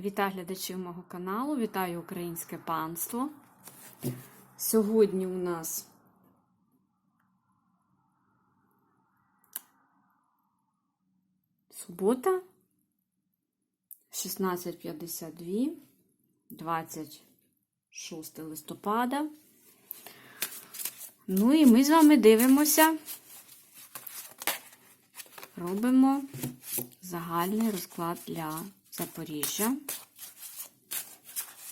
Вітаю глядачів мого каналу, вітаю українське панство. Сьогодні у нас субота, 16.52, 26 листопада. Ну і ми з вами дивимося, робимо загальний розклад для Запоріжжя.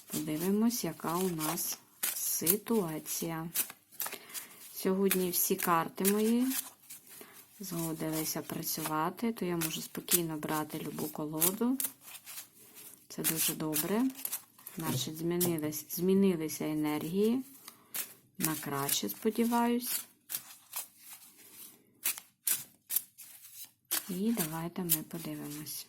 Подивимось, яка у нас ситуація. Сьогодні всі карти мої згодилися працювати, то я можу спокійно брати любу колоду. Це дуже добре. Значить, змінились, змінилися енергії. На краще, сподіваюсь. І давайте ми подивимось.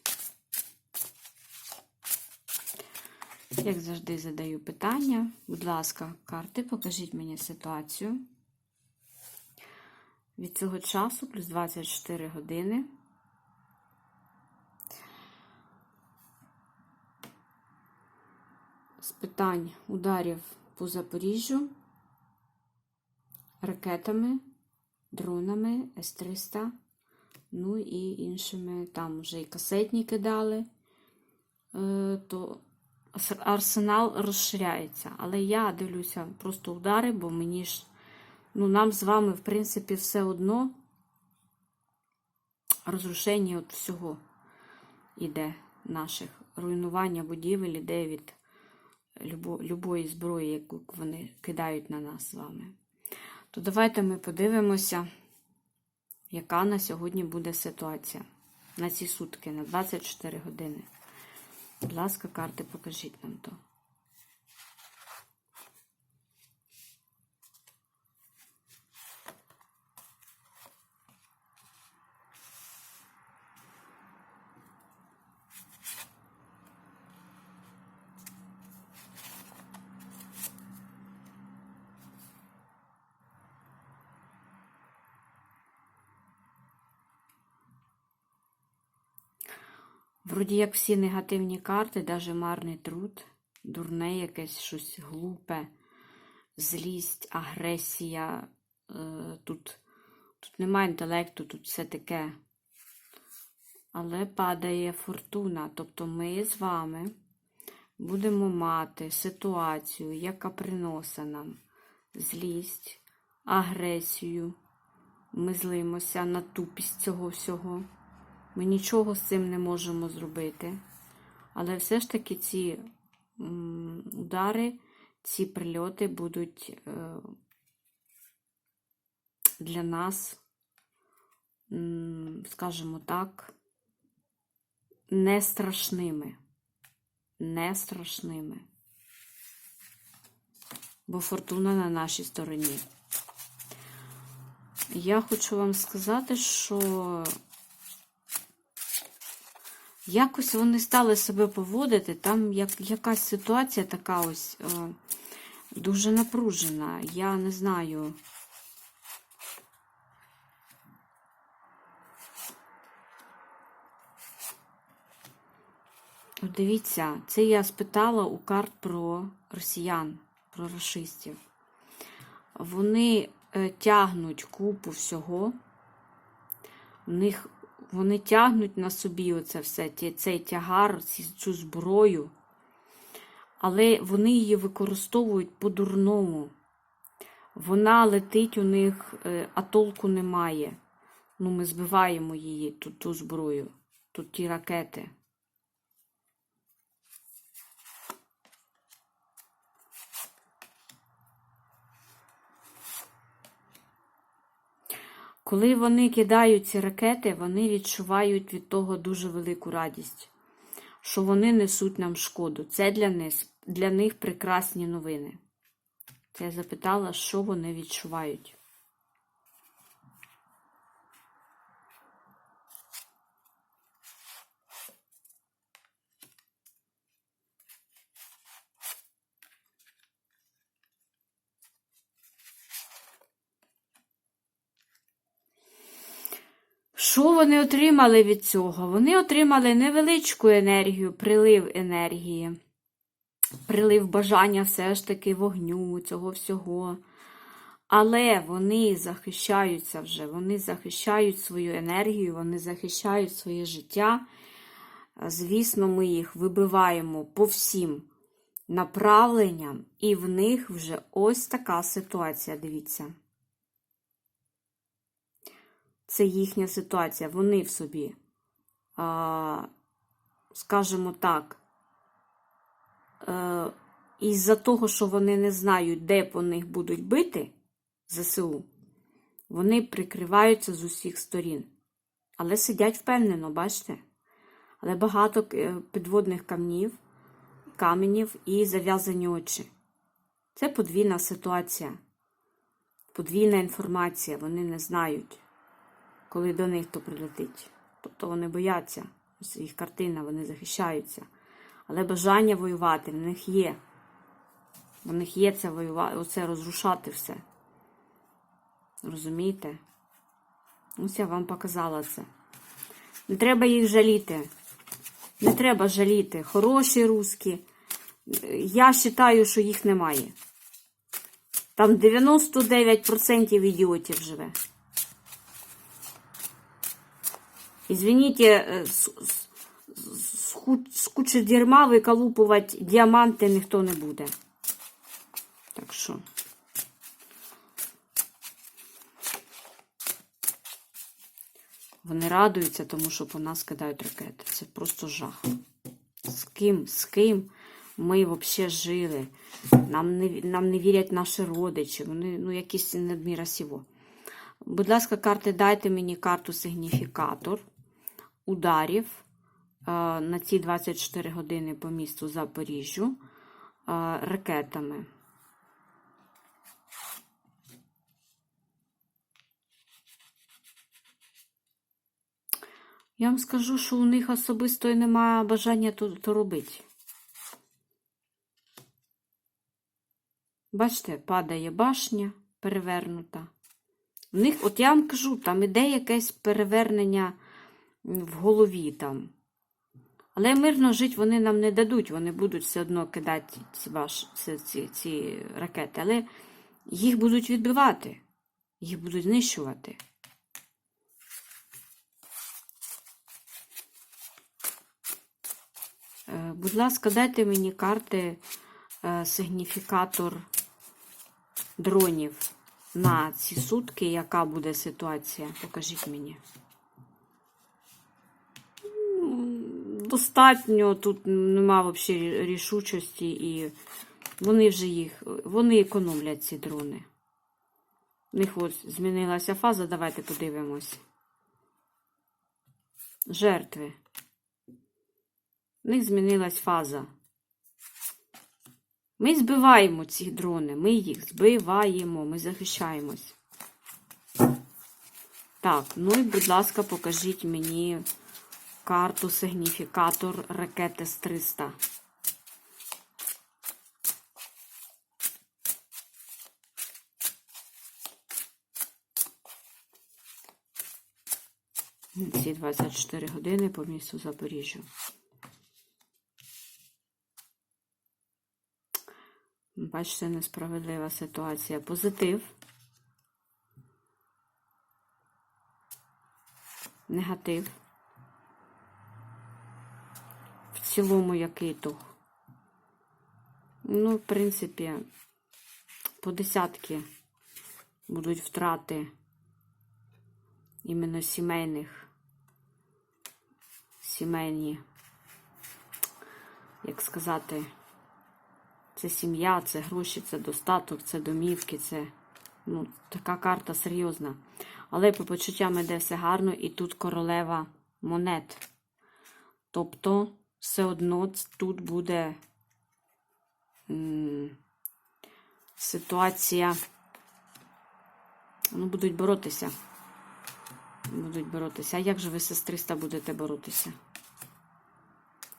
Як завжди, задаю питання. Будь ласка, карти, покажіть мені ситуацію. Від цього часу плюс 24 години. З питань ударів по Запоріжжю, ракетами, дронами, С-300, ну і іншими, там вже і касетні кидали, е, то арсенал розширяється. Але я дивлюся просто удари, бо мені ж, ну, нам з вами, в принципі, все одно розрушення от всього іде наших. Руйнування будівель іде від любо, любої зброї, яку вони кидають на нас з вами. То давайте ми подивимося, яка на сьогодні буде ситуація на ці сутки, на 24 години. Будь ласка, карти, покажіть нам то. Вроді як всі негативні карти, навіть марний труд, дурне якесь щось глупе, злість, агресія. Е, Тут, тут немає інтелекту, тут все таке. Але падає фортуна. Тобто ми з вами будемо мати ситуацію, яка приносить нам злість, агресію. Ми злимося на тупість цього всього. Ми нічого з цим не можемо зробити. Але все ж таки ці удари, ці прильоти будуть е, для нас, скажімо так, не страшними. Не страшними. Бо фортуна на нашій стороні. Я хочу вам сказати, що Якось вони стали себе поводити, там як, якась ситуація така ось е, дуже напружена. Я не знаю. Дивіться, це я спитала у карт про росіян, про расистів. Вони е, тягнуть купу всього. У них вони тягнуть на собі оце все, цей тягар, цю зброю, але вони її використовують по-дурному. Вона летить у них, е, а толку немає. Ну, ми збиваємо її, ту, ту зброю, тут ті ракети. Коли вони кидають ці ракети, вони відчувають від того дуже велику радість, що вони несуть нам шкоду. Це для них, для них прекрасні новини. Це я запитала, що вони відчувають. Що вони отримали від цього? Вони отримали невеличку енергію, прилив енергії, прилив бажання все ж таки вогню, цього всього. Але вони захищаються вже, вони захищають свою енергію, вони захищають своє життя. Звісно, ми їх вибиваємо по всім направленням, і в них вже ось така ситуація, дивіться. Це їхня ситуація. Вони в собі, скажімо так, е, із-за того, що вони не знають, де по них будуть бити ЗСУ, вони прикриваються з усіх сторін. Але сидять впевнено, бачите? Але багато е, підводних камнів, каменів і зав'язані очі. Це подвійна ситуація, подвійна інформація. Вони не знають, коли до них то прилетить. Тобто вони бояться. Ось їх картина, вони захищаються. Але бажання воювати в них є. В них є це воювати, оце розрушати все. Розумієте? Ось я вам показала це. Не треба їх жаліти. Не треба жаліти. Хороші русські. Я вважаю, що їх немає. Там 99% ідіотів живе. Извините, з, з кучі дерьма виколупувати діаманти ніхто не буде. Так що. Вони радуються, тому що по нас кидають ракети. Це просто жах. З ким, з ким ми взагалі жили? Нам не, нам не вірять наші родичі. Вони ну, якісь надміра сіво. Будь ласка, карти, дайте мені карту сигніфікатор ударів е, на ці 24 години по місту Запоріжжю е, ракетами. Я вам скажу, що у них особисто і немає бажання то, то робити. Бачите, падає башня перевернута. У них, от я вам кажу, там іде якесь перевернення в голові там. Але мирно жити вони нам не дадуть, вони будуть все одно кидати ці, ваш, ці, ці, ракети, але їх будуть відбивати, їх будуть знищувати. Е, Будь ласка, дайте мені карти е, сигніфікатор дронів на ці сутки. Яка буде ситуація? Покажіть мені. М, Достатньо, тут нема взагалі рішучості, і вони вже їх, вони економлять ці дрони. У них ось змінилася фаза, давайте подивимось. Жертви. В них змінилась фаза. Ми збиваємо ці дрони, ми їх збиваємо, ми захищаємось. Так, ну і, будь ласка, покажіть мені карту сигніфікатор ракети з 300. Ці 24 години по місту Запоріжжя. Бачите, несправедлива ситуація. Позитив. Негатив. В цілому який то. Ну, в принципі, по десятки будуть втрати іменно сімейних, сімейні, як сказати, це сім'я, це гроші, це достаток, це домівки, це ну, така карта серйозна. Але по почуттям іде все гарно, і тут королева монет. Тобто, все одно тут буде ситуація. Ну, будуть боротися. Будуть боротися. А як же ви, сестриста, будете боротися?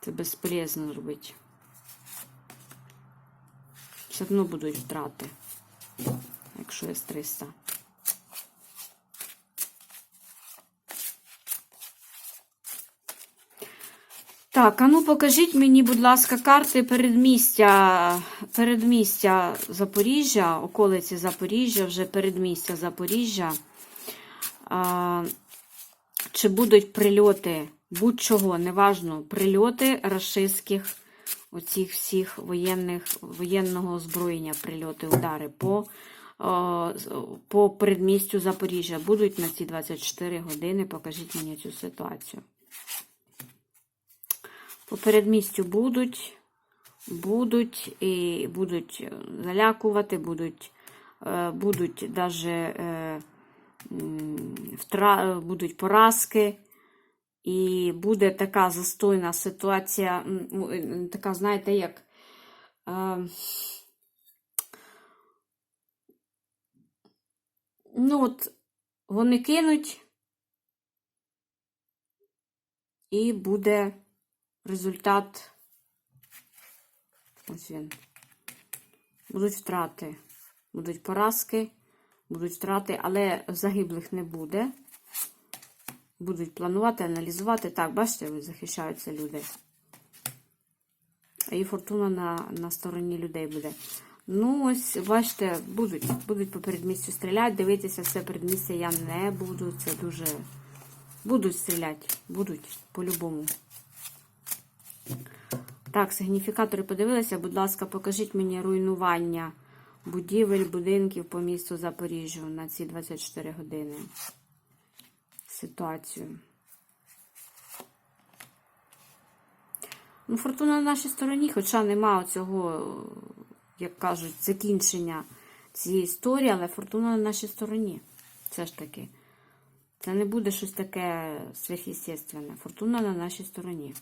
Це безполезно робити. Все одно будуть втрати, якщо є 300. Так, а ну покажіть мені, будь ласка, карти передмістя, передмістя Запоріжжя, околиці Запоріжжя, вже передмістя Запоріжжя. А, чи будуть прильоти будь-чого, неважно, прильоти рашистських оцих всіх воєнних, воєнного озброєння, прильоти, удари по, о, по передмістю Запоріжжя будуть на ці 24 години. Покажіть мені цю ситуацію. По передмістю будуть, будуть і будуть е, залякувати, будуть, е, будуть даже е, втра... будуть поразки. І буде така застойна ситуація, ну, така, знаєте, як. Ну, от вони кинуть, і буде результат. Ось він. Будуть втрати. Будуть поразки, будуть втрати, але загиблих не буде. Будуть планувати, аналізувати. Так, бачите, захищаються люди. І фортуна на, на стороні людей буде. Ну, ось, бачите, будуть, будуть по передмістю стріляти. Дивитися все передмістя я не буду. Це дуже. Будуть стріляти. Будуть, по-любому. Так, сигніфікатори подивилися. Будь ласка, покажіть мені руйнування будівель, будинків по місту Запоріжжю на ці 24 години. Ситуацію. Ну, фортуна на нашій стороні, хоча нема цього, як кажуть, закінчення цієї історії, але фортуна на нашій стороні. Все ж таки. Це не буде щось таке сверхъестественне. Фортуна на нашій стороні.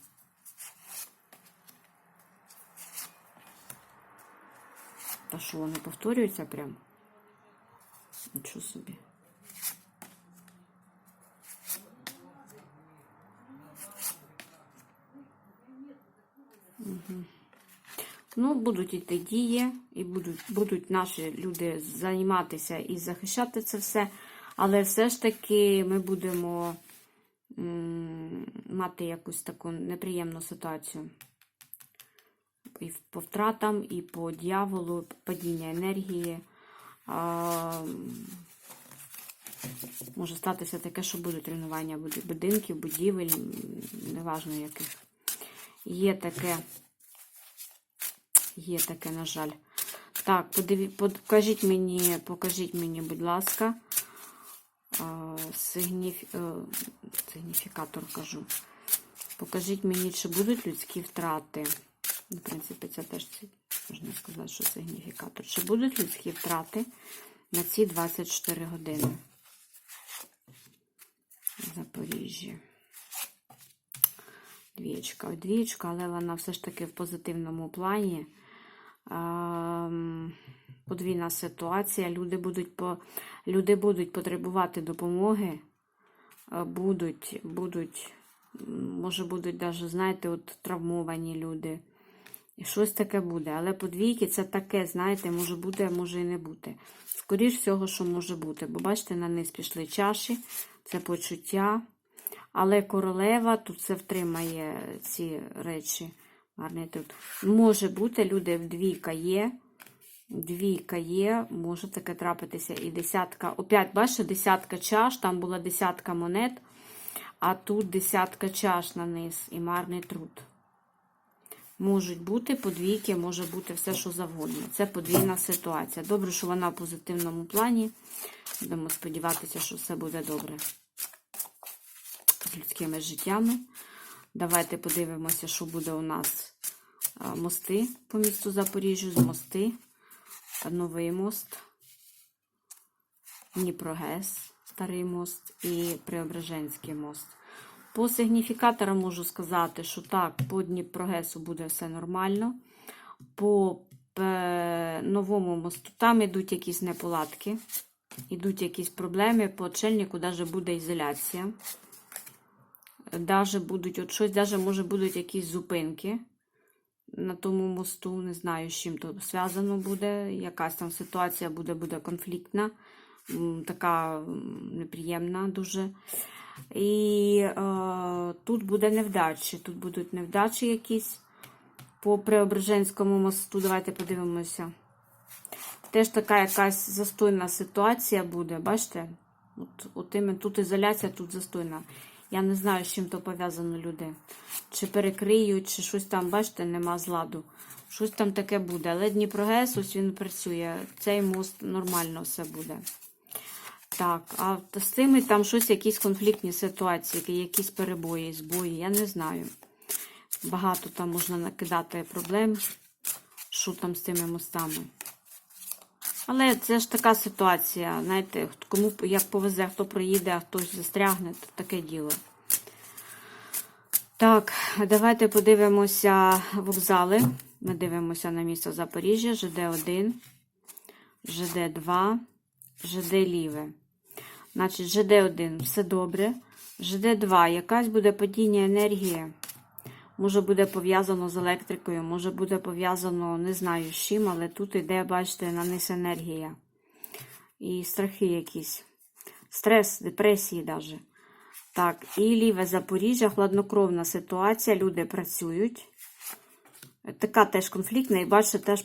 Та що, вони повторюються прям? Нічого собі. Угу. Ну, будуть іти дії, і будуть, будуть наші люди займатися і захищати це все. Але все ж таки ми будемо м, мати якусь таку неприємну ситуацію. І по втратам, і по дьяволу, падіння енергії. А, може статися таке, що будуть руйнування буди- будинків, будівель, неважно яких. Є таке, є таке, на жаль. Так, подиві, покажіть мені, покажіть мені, будь ласка, сигніф, е, сигніфікатор кажу. Покажіть мені, чи будуть людські втрати. В принципі, це теж можна сказати, що сигніфікатор. Чи будуть людські втрати на ці 24 години? в Запоріжжі. Двічка. Двічка, але вона все ж таки в позитивному плані. Ем, Подвійна ситуація. Люди будуть, по, люди будуть потребувати допомоги. Е, Будуть, будуть, може, будуть навіть, знаєте, от травмовані люди. Щось таке буде. Але подвійки це таке, знаєте, може бути, а може і не бути. Скоріш всього, що може бути. Бо бачите, на низ пішли чаші, це почуття. Але королева тут це втримає ці речі. Гарний тут. Може бути, люди в двійка є. Двійка є, може таке трапитися. І десятка. Опять, бачите, десятка чаш, там була десятка монет, а тут десятка чаш на низ і марний труд. Можуть бути подвійки, може бути все, що завгодно. Це подвійна ситуація. Добре, що вона в позитивному плані. Будемо сподіватися, що все буде добре з людськими життями. Давайте подивимося, що буде у нас мости по місту Запоріжжю, з мости, новий мост, Дніпрогес, старий мост і Преображенський мост. По сигніфікаторам можу сказати, що так, по Дніпрогесу буде все нормально. По новому мосту там йдуть якісь неполадки, йдуть якісь проблеми. По очельнику навіть буде ізоляція. Даже будуть, от щось, даже, може, будуть якісь зупинки на тому мосту. Не знаю, з чим то зв'язано буде. Якась там ситуація буде, буде конфліктна, така неприємна дуже. І е, тут буде невдачі. Тут будуть невдачі якісь по Преображенському мосту. Давайте подивимося. Теж така якась застойна ситуація буде, бачите? От, от іменно тут ізоляція, тут застойна. Я не знаю, з чим то пов'язано люди. Чи перекриють, чи щось там, бачите, нема зладу. Щось там таке буде. Але Дніпрогес, ось він працює. Цей мост нормально все буде. Так, а з цими там щось, якісь конфліктні ситуації, якісь перебої, збої, я не знаю. Багато там можна накидати проблем, що там з цими мостами. Але це ж така ситуація, знаєте, кому як повезе, хто приїде, а хтось застрягне, то таке діло. Так, давайте подивимося вокзали. Ми дивимося на місто Запоріжжя, ЖД1, ЖД2, ЖД Ліве. Значить, ЖД1 все добре. ЖД2 якась буде падіння енергії. Може буде пов'язано з електрикою, може буде пов'язано, не знаю з чим, але тут іде, бачите, на низ енергія. І страхи якісь. Стрес, депресії навіть. Так, і ліве Запоріжжя, хладнокровна ситуація, люди працюють. Така теж конфліктна, і бачите, теж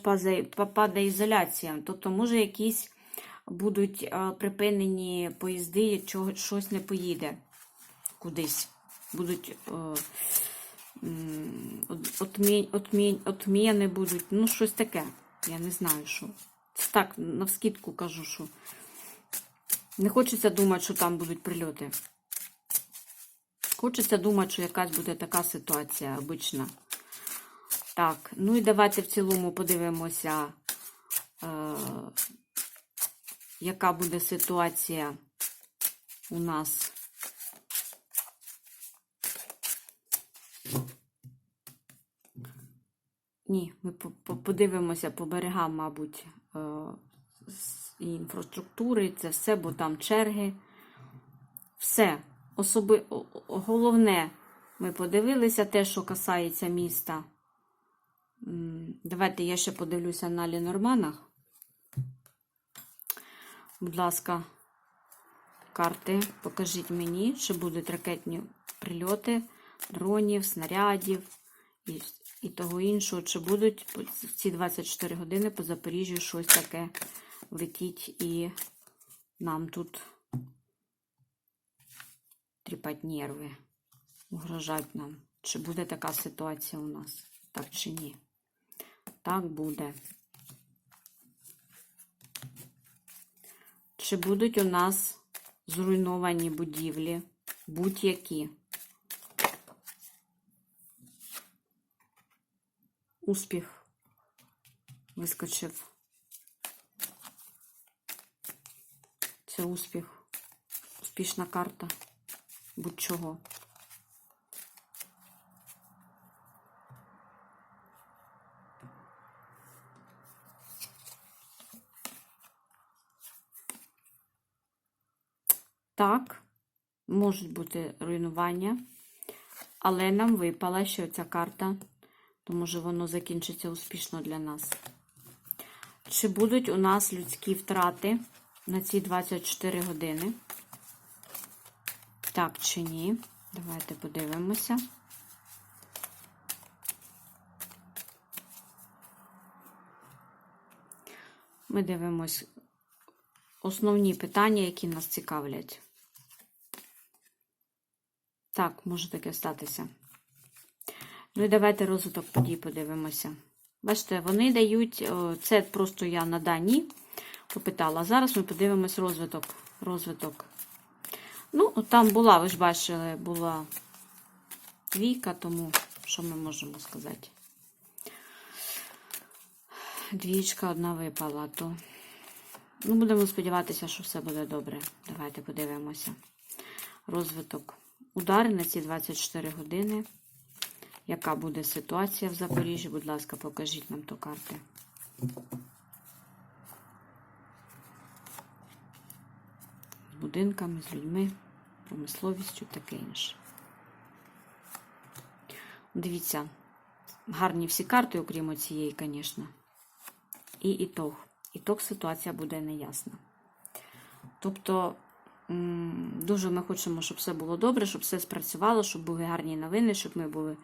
падає, ізоляція. Тобто, може, якісь будуть припинені поїзди, щось не поїде кудись. Будуть. Отмін, отміни будуть. Ну, щось таке. Я не знаю, що. Це так, навскідку кажу, що не хочеться думати, що там будуть прильоти. Хочеться думати, що якась буде така ситуація обична. Так, ну і давайте в цілому подивимося, е, яка буде ситуація у нас. Ні, ми подивимося по берегам, мабуть, і інфраструктури, це все, бо там черги. Все. Особи... Головне, ми подивилися те, що касається міста. Давайте я ще подивлюся на Лінорманах. Будь ласка, карти, покажіть мені, чи будуть ракетні прильоти, дронів, снарядів і і того іншого, чи будуть ці 24 години по Запоріжжю щось таке летіть і нам тут тріпать нерви, угрожать нам. Чи буде така ситуація у нас? Так чи ні? Так буде. Чи будуть у нас зруйновані будівлі будь-які? Успіх вискочив. Це успіх, успішна карта будь-чого. Так, можуть бути руйнування, але нам випала ще ця карта то може воно закінчиться успішно для нас. Чи будуть у нас людські втрати на ці 24 години? Так чи ні? Давайте подивимося. Ми дивимось основні питання, які нас цікавлять. Так, може таке статися. Ну і давайте розвиток подій подивимося. Бачите, вони дають, це просто я на дані попитала. Зараз ми подивимось розвиток. розвиток. Ну, там була, ви ж бачили, була двійка, тому що ми можемо сказати? Двічка одна випала, то. Ну, будемо сподіватися, що все буде добре. Давайте подивимося. Розвиток. Удари на ці 24 години. Яка буде ситуація в Запоріжжі? Будь ласка, покажіть нам ту карти. З будинками, з людьми, промисловістю таке інше. Дивіться, гарні всі карти, окрім цієї, звісно. І ітог. Ітог ситуація буде неясна. Тобто, Дуже ми хочемо, щоб все було добре, щоб все спрацювало, щоб були гарні новини, щоб ми були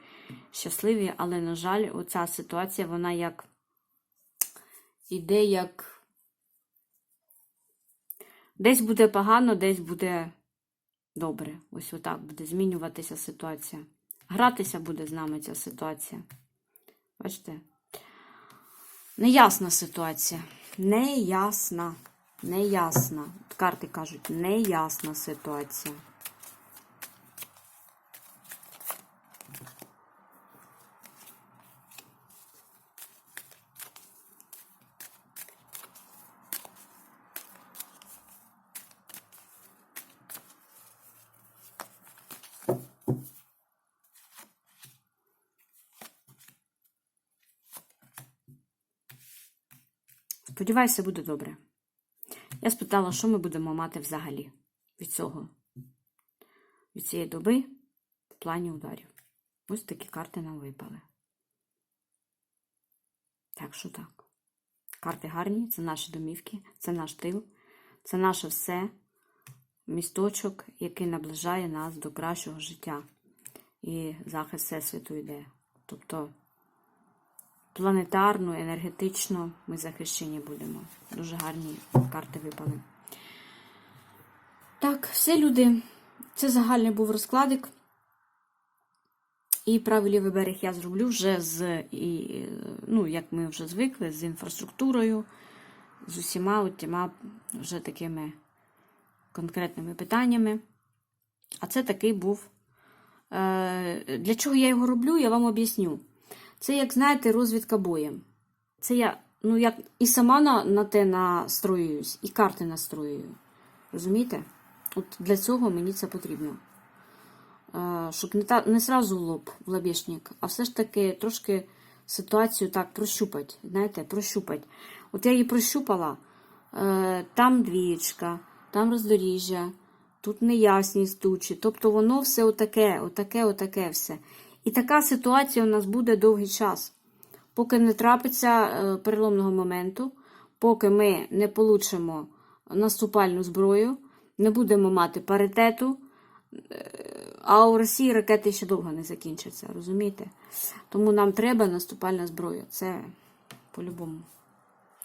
щасливі. Але, на жаль, оця ситуація, вона як іде як. Десь буде погано, десь буде добре. Ось отак буде змінюватися ситуація. Гратися буде з нами ця ситуація. Бачите? Неясна ситуація. Неясна. Неясна. Карти кажуть, неясна ситуація. Сподіваюся, буде добре. Я спитала, що ми будемо мати взагалі від цього, від цієї доби в плані ударів. Ось такі карти нам випали. Так що так. Карти гарні, це наші домівки, це наш тил, це наше все, місточок, який наближає нас до кращого життя. І захист Всесвіту йде. Тобто планетарно, енергетично ми захищені будемо. Дуже гарні карти випали. Так, все, люди. Це загальний був розкладик. І правий лівий берег я зроблю вже з, і, ну, як ми вже звикли, з інфраструктурою, з усіма от тіма вже такими конкретними питаннями. А це такий був. Е, Для чого я його роблю, я вам об'ясню. Це, як знаєте, розвідка боєм. Це я, ну, як і сама на, на те настроююсь, і карти настроюю. Розумієте? От для цього мені це потрібно. Е, Щоб не, та, не сразу в лоб, в лобішник, а все ж таки трошки ситуацію так прощупати. Знаєте, прощупати. От я її прощупала, е, там двічка, там роздоріжжя, тут неясність тучі. Тобто воно все отаке, отаке, отаке все. І така ситуація у нас буде довгий час. Поки не трапиться е, переломного моменту, поки ми не получимо наступальну зброю, не будемо мати паритету, е, а у Росії ракети ще довго не закінчаться, розумієте? Тому нам треба наступальна зброя. Це по-любому.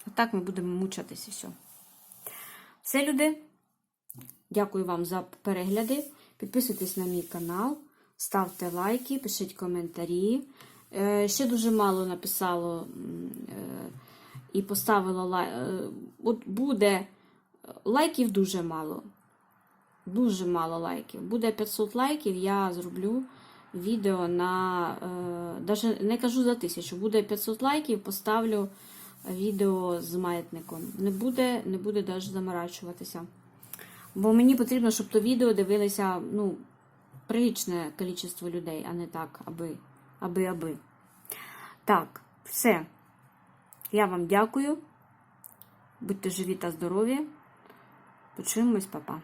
Отак ми будемо мучатися і все. Все, люди. Дякую вам за перегляди. Підписуйтесь на мій канал, ставте лайки, пишіть коментарі. Е, Ще дуже мало написало е, і поставило лайк. От буде лайків дуже мало. Дуже мало лайків. Буде 500 лайків, я зроблю відео на. Е, даже не кажу за тисячу, буде 500 лайків, поставлю відео з маятником. Не буде, не буде навіть заморачуватися. Бо мені потрібно, щоб то відео дивилися ну, приличне кількість людей, а не так, аби, аби, аби. Так, все. Я вам дякую. Будьте живі та здорові. Почуємось, папа.